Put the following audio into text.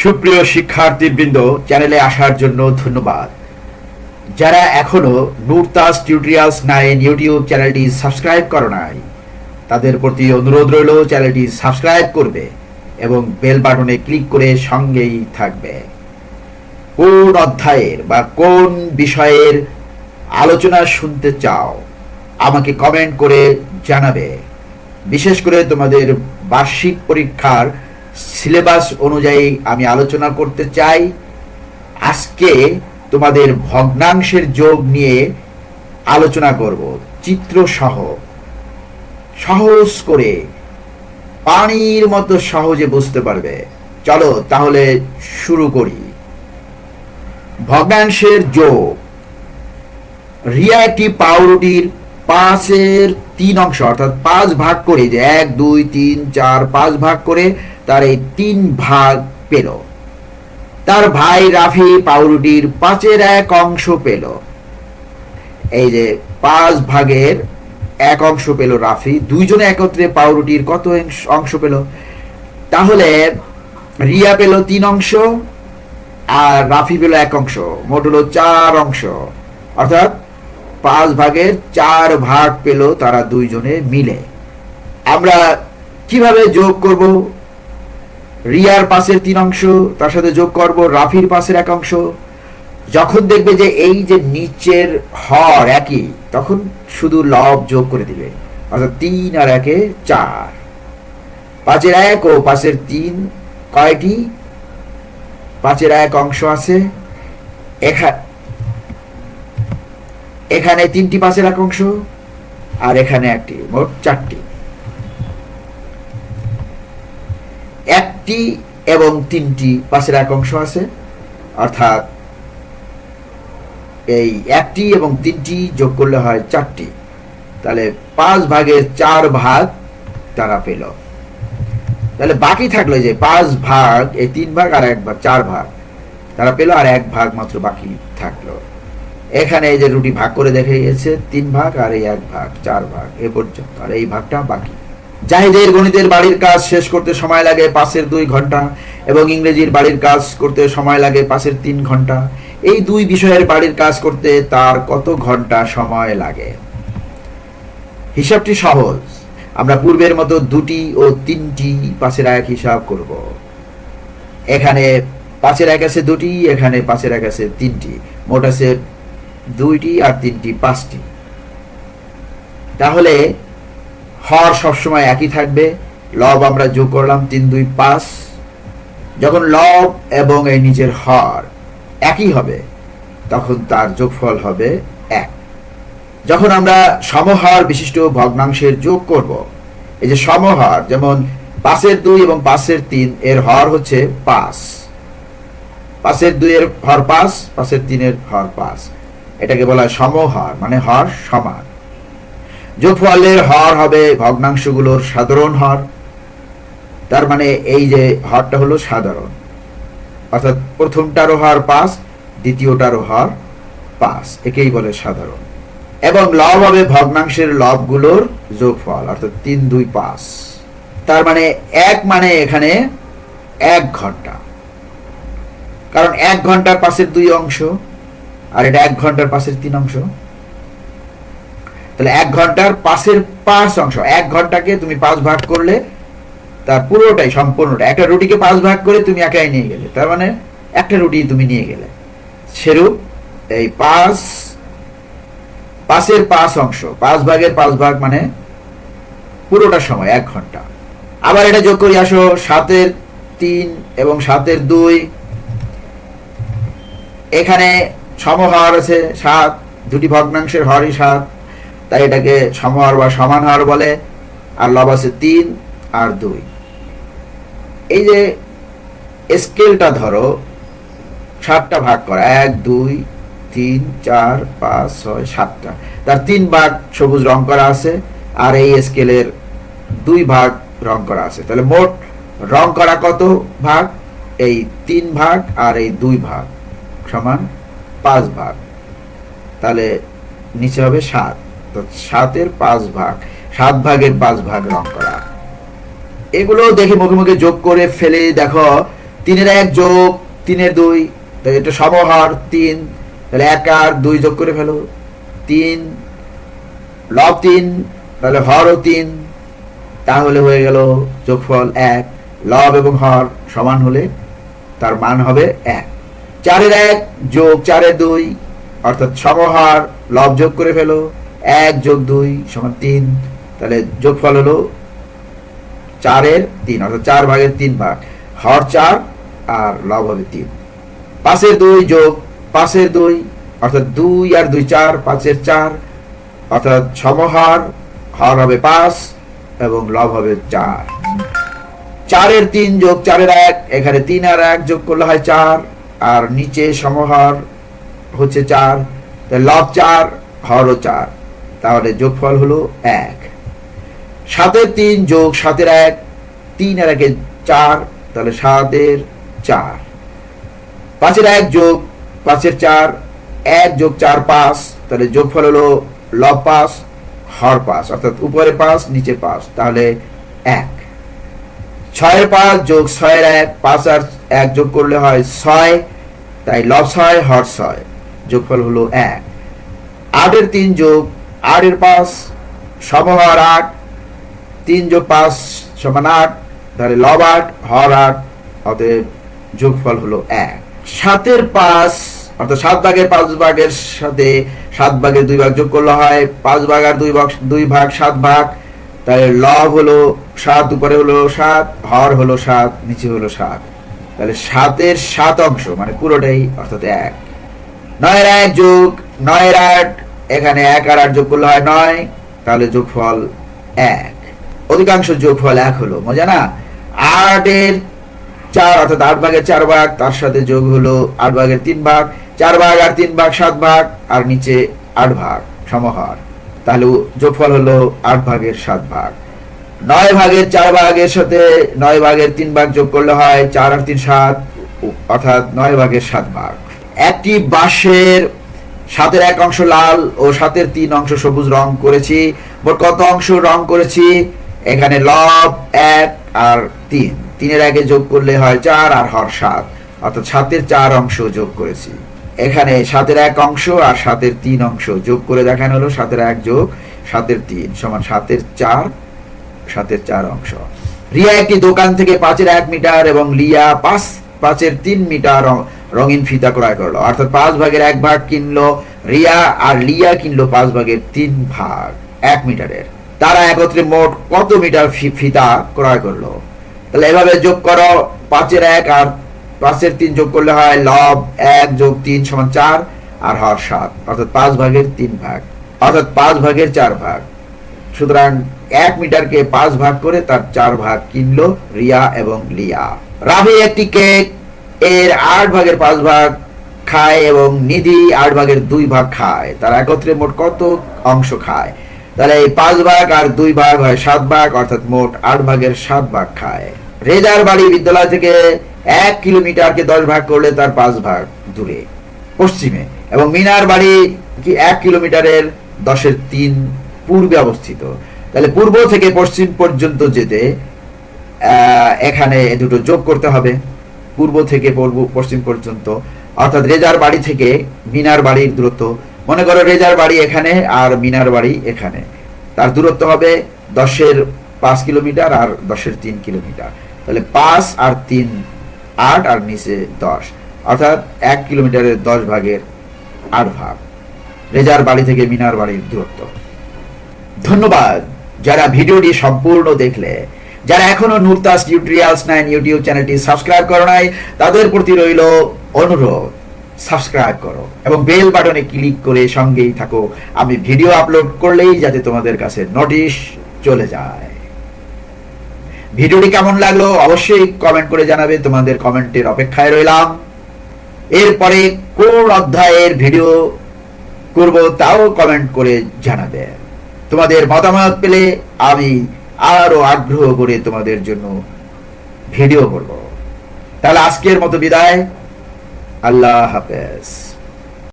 সুপ্রিয় শিক্ষার্থীবৃন্দ চ্যানেলে আসার জন্য ধন্যবাদ। যারা এখনও নুরতাস টিউটোরিয়ালস নাইন ইউটিউব চ্যানেলটি সাবস্ক্রাইব করো নাই, তাদের প্রতি অনুরোধ রইল চ্যানেলটি সাবস্ক্রাইব করবে এবং বেল বাটনে ক্লিক করে সঙ্গেই থাকবে। কোন অধ্যায়ের বা কোন বিষয়ের আলোচনা শুনতে চাও, আমাকে কমেন্ট করে জানাবে। বিশেষ করে তোমাদের বার্ষিক পরীক্ষার সিলেবাস অনুযায়ী আমি আলোচনা করতে চাই। আজকে তোমাদের ভগ্নাংশের যোগ নিয়ে আলোচনা করব। চিত্র সহ। সহজ করে, পানির মতো সহজে বুঝতে পারবে। চলো তাহলে শুরু করি। ভগ্নাংশের যোগ। রিয়া একটি পাউরুটির পাঁচের তিন অংশ, অর্থাৎ পাঁচ ভাগ করে যে এক, দুই, তিন, চার, পাঁচ ভাগ করে তার এই তিন ভাগ পেল। তার ভাই রাফি পাউরুটির পাঁচের এক অংশ পেল। এই যে পাঁচ ভাগের এক অংশ পেল রাফি, দুইজনে একত্রে পাউরুটির কত অংশ- পেল? তাহলে রিয়া পেল তিন অংশ আর রাফি পেল এক অংশ। মোট হলো চার অংশ। অর্থাৎ পাঁচ ভাগের চার ভাগ পেল তারা দুইজনে মিলে। আমরা কীভাবে যোগ করব? রিয়ার পাশের তিন অংশ, তার সাথে যোগ করব রাফির পাশের এক অংশ। যখন দেখবে যে এই যে নিচের হর একই, তখন শুধু লব যোগ করে দিবে। অর্থাৎ তিন আর একে চার। পাঁচের এক ও পাশের তিন কয়টি? পাঁচের এক অংশ আছে। এখানে তিনটি পাঁচের এক অংশ, আর এখানে একটি, মোট চারটি। একটি এবং তিনটি পাশের এক অংশ আছে, অর্থাৎ এই একটি এবং তিনটি যোগ করলে হয় চারটি। তাহলে পাঁচ ভাগের চার ভাগ তারা পেল। তাহলে বাকি থাকল যে পাঁচ ভাগ, এই তিন ভাগ আর এক ভাগ চার ভাগ তারা পেল আর এক ভাগ মাত্র বাকি থাকল। এখানে এই যে রুটি ভাগ করে দেখে গেছে তিন ভাগ আর এই এক ভাগ, চার ভাগ, এ পর্যন্ত। আর এই ভাগটা বাকি। জাহিদের গণিতের বাড়ির কাজ শেষ করতে সময় লাগে পাশের দুই ঘণ্টা এবং ইংরেজির বাড়ির কাজ করতে সময় লাগে পাশের তিন ঘণ্টা। এই দুই বিষয়ের বাড়ির কাজ করতে তার কত ঘণ্টা সময় লাগে? হিসাবটি সহজ। আমরা পূর্বের মতো দুটি ও তিনটি পাশের এক হিসাব করব। এখানে পাঁচের এক আছে দুটি, এখানে পাঁচের এক আছে তিনটি। মোট আছে দুইটি আর তিনটি, পাঁচটি। তাহলে হর সবসময় একই থাকবে। লব আমরা যোগ করলাম তিন, দুই, পাঁচ। যখন লব এবং এই নিচের হর একই হবে, তখন তার যোগফল হবে এক। যখন আমরা সমহার বিশিষ্ট ভগ্নাংশের যোগ করব, এই যে সমহার, যেমন পাঁচের দুই এবং পাঁচের তিন, এর হর হচ্ছে পাঁচ। পাঁচের দুইয়ের হর পাঁচ, পাঁচের তিনের হর পাঁচ। এটাকে বলা হয় সমহার মানে হর সমান। যোগফলের হর হবে ভগ্নাংশগুলোর সাধারণ হর। তার মানে এই যে হরটা হলো সাধারণ। অর্থাৎ প্রথমটারও হর পাঁচ, দ্বিতীয়টারও হর পাঁচ। একেই বলে সাধারণ। এবং লব হবে ভগ্নাংশের লবগুলোর যোগফল, অর্থাৎ তিন, দুই, পাঁচ। তার মানে এক মানে এখানে এক ঘণ্টা। কারণ এক ঘণ্টার পাশের দুই অংশ, আর এটা এক ঘণ্টার পাশের তিন অংশ। তাহলে এক ঘণ্টার পাশের পাঁচ অংশ, এক ঘন্টাকে তুমি পাঁচ ভাগ করলে তার পুরোটাই সম্পূর্ণটা। একটা রুটিকে পাঁচ ভাগ করে তুমি একাই নিয়ে গেলে, তার মানে একটা রুটি তুমি নিয়ে গেলে। সেরূপ এই পাঁচ পাঁচের পাঁচ অংশ, পাঁচ ভাগের পাঁচ ভাগ মানে পুরোটা সময়, এক ঘণ্টা। আবার এটা যোগ করি, আসো, সাতের তিন এবং সাতের দুই। এখানে সমহার আছে সাত, দুটি ভগ্নাংশের হরই সাত। তাই এটাকে সমহার বা সমান হার বলে, আর লব আছে তিন আর দুই। এই যে স্কেলটা ধরো, সাতটা ভাগ করা, এক, দুই, তিন, চার, পাঁচ, ছয়, সাতটা। তার তিন ভাগ সবুজ রং করা আছে, আর এই স্কেলের দুই ভাগ রং করা আছে। তাহলে মোট রং করা কত ভাগ? এই তিন ভাগ আর এই দুই ভাগ সমান পাঁচ ভাগ। তাহলে নিচে হবে সাত। সাতের পাঁচ ভাগ, সাত ভাগের পাঁচ ভাগ রং করা। এগুলো দেখে মুখে মুখে যোগ করে ফেলে, দেখো, তিনের এক যোগ, তিনের দুই এটা সমহার, তিন, তাহলে এক আর দুই যোগ করে ফেলো। তিন, লব তিন, তাহলে হরও তিন, তাহলে হয়ে গেল যোগফল এক। লব এবং হর সমান হলে তার মান হবে এক। চারের এক যোগ, চারের দুই, অর্থাৎ সমহার, লব যোগ করে ফেলো। এক যোগ দুই সমান তিন। তাহলে যোগফল হলো চারের তিন, অর্থাৎ চার ভাগের তিন ভাগ। হর চার আর লব হবে তিন। পাঁচের দুই যোগ পাঁচের দুই, অর্থাৎ দুই আর দুই চার, পাঁচের চার, অর্থাৎ সমহার। হর হবে পাঁচ এবং লব হবে চার। চারের তিন যোগ চারের এক, এখানে তিন আর এক যোগ করলে হয় চার, আর নিচে সমহার হচ্ছে চার। লব চার, হরও চার। তাহলে যোগফল হলো এক। সাতের তিন যোগ সাতের এক, তিন আর একে চার, তাহলে সাতের চার। পাঁচের এক যোগ পাঁচের চার, এক যোগ চার পাঁচ, তাহলে যোগফল হলো লব পাঁচ, হর পাঁচ, অর্থাৎ উপরে পাঁচ নিচে পাঁচ, তাহলে এক। ছয়ের পাঁচ যোগ ছয়ের এক, পাঁচ আর এক যোগ করলে হয় ছয়, তাই লব ছয়, হর ছয়, যোগফল হলো এক। আটের তিন যোগ আটের পাঁচ, সমহর আট, তিন যোগ পাঁচ সমান আট, তাহলে লব আট, হর আট, অতএব যোগফল হলো এক। সাতের পাঁচ, অর্থাৎ সাত ভাগের পাঁচ ভাগের সাথে সাত ভাগের দুই ভাগ যোগ করলে হয়, পাঁচ ভাগ আর দুই ভাগ দুই ভাগ সাত ভাগ, তাহলে লব হলো সাত, উপরে হলো সাত, হর হলো সাত, নিচে হলো সাত। তাহলে সাতের সাত অংশ মানে পুরোটাই অর্থাৎ এক। নয়ের এক যোগ, নয়ের আট এখানে এক আর আট যোগ করলে হয় নয়, তাহলে যোগফল এক। অধিকাংশ যোগফল এক হলো মজা না? আটের চার, অর্থাৎ আট ভাগের চার ভাগ, তার সাথে যোগ হলো আট ভাগের তিন ভাগ। চার ভাগ আর তিন ভাগ, সাত ভাগ, আর নিচে আট ভাগ, সমহার। তাহলে যোগফল হলো আট ভাগের সাত ভাগ। নয় ভাগের চার ভাগের সাথে নয় ভাগের তিন ভাগ যোগ করলে হয় চার আর তিন সাত, অর্থাৎ নয় ভাগের সাত ভাগ। একটি বাঁশের সাতের এক অংশ লাল ও সাতের তিন অংশ সবুজ রং করেছি। মোট কত অংশ রং করেছি? এখানে লব, এক আর তিন। তিনের আগে যোগ করলে হয় চার আর হর সাত। অর্থাৎ সাতের চার অংশ যোগ করেছি। এখানে সাতের এক অংশ আর সাতের তিন অংশ যোগ করে দেখানো হলো। সাতের এক যোগ সাতের তিন সমান সাতের চার সাতের চার অংশ। রিয়া একটি দোকান থেকে পাঁচের এক মিটার এবং লিয়া পাঁচ, পাঁচের তিন মিটার রঙিন ফিতা ক্রয় করল। অর্থাৎ পাঁচ ভাগের এক ভাগ কিনলো রিয়া আর লিয়া কিনলো পাঁচ ভাগের তিন ভাগ, এক মিটারের। তারা একত্রে মোট কত মিটার ফিতা ক্রয় করল? তাহলে এভাবে যোগ করো, পাঁচের এক আর পাঁচের তিন যোগ করলে হয় লব এক যোগ তিন সমান চার, আর হর সাত, অর্থাৎ পাঁচ ভাগের তিন ভাগ, অর্থাৎ পাঁচ ভাগের চার ভাগ। সুতরাং এক মিটারকে পাঁচ ভাগ করে তার চার ভাগ কিনলো রিয়া এবং লিয়া। রাভি একটি কেক। এর আট ভাগের পাঁচ ভাগ খায় এবং নিধি আট ভাগের দুই ভাগ খায়। তারা একত্রে মোট কত অংশ খায়? তাহলে এই পাঁচ ভাগ আর দুই ভাগ হয় সাত ভাগ, অর্থাৎ মোট আট ভাগের সাত ভাগ খায়। রেজার বাড়ি বিদ্যালয় থেকে এক কিলোমিটারকে দশ ভাগ করলে তার পাঁচ ভাগ দূরে, পশ্চিমে। এবং মিনার বাড়ি কি এক কিলোমিটারের দশের তিন পূর্বে অবস্থিত। তাহলে পূর্ব থেকে পশ্চিম পর্যন্ত যেতে এখানে দুটো যোগ করতে হবে। পূর্ব থেকে পশ্চিম পর্যন্ত, অর্থাৎ রেজার বাড়ি থেকে মিনার বাড়ির দূরত্ব। মনে করো রেজার বাড়ি এখানে আর মিনার বাড়ি এখানে। তার দূরত্ব হবে দশের পাঁচ কিলোমিটার আর দশের তিন কিলোমিটার। তাহলে পাঁচ আর তিন, আট আর নিচে দশ। অর্থাৎ এক কিলোমিটারের দশ ভাগের আট ভাগ। রেজার বাড়ি থেকে মিনার বাড়ির দূরত্ব। ধন্যবাদ। যারা ভিডিওটি সম্পূর্ণ দেখলে যারা এখনও নুরতাস টিউটোরিয়ালস নাইন ইউটিউব চ্যানেলটি সাবস্ক্রাইব করো নাই, তাদের প্রতি রইল অনুরোধ সাবস্ক্রাইব করো এবং বেল বাটনে ক্লিক করে সঙ্গেই থাকো। আমি ভিডিও আপলোড করলেই যাতে তোমাদের কাছে নোটিশ চলে যায়। ভিডিওটি কেমন লাগল অবশ্যই কমেন্ট করে জানাবে, তোমাদের কমেন্টের অপেক্ষায় রইলাম। এরপরে কোন অধ্যায়ের ভিডিও করব তাও কমেন্ট করে জানাবে। তোমাদের মতামত পেলে আমি আরও আগ্রহ করে তোমাদের জন্য ভিডিও করব। তাহলে আজকের মতো বিদায়। আল্লাহ হাফেজ।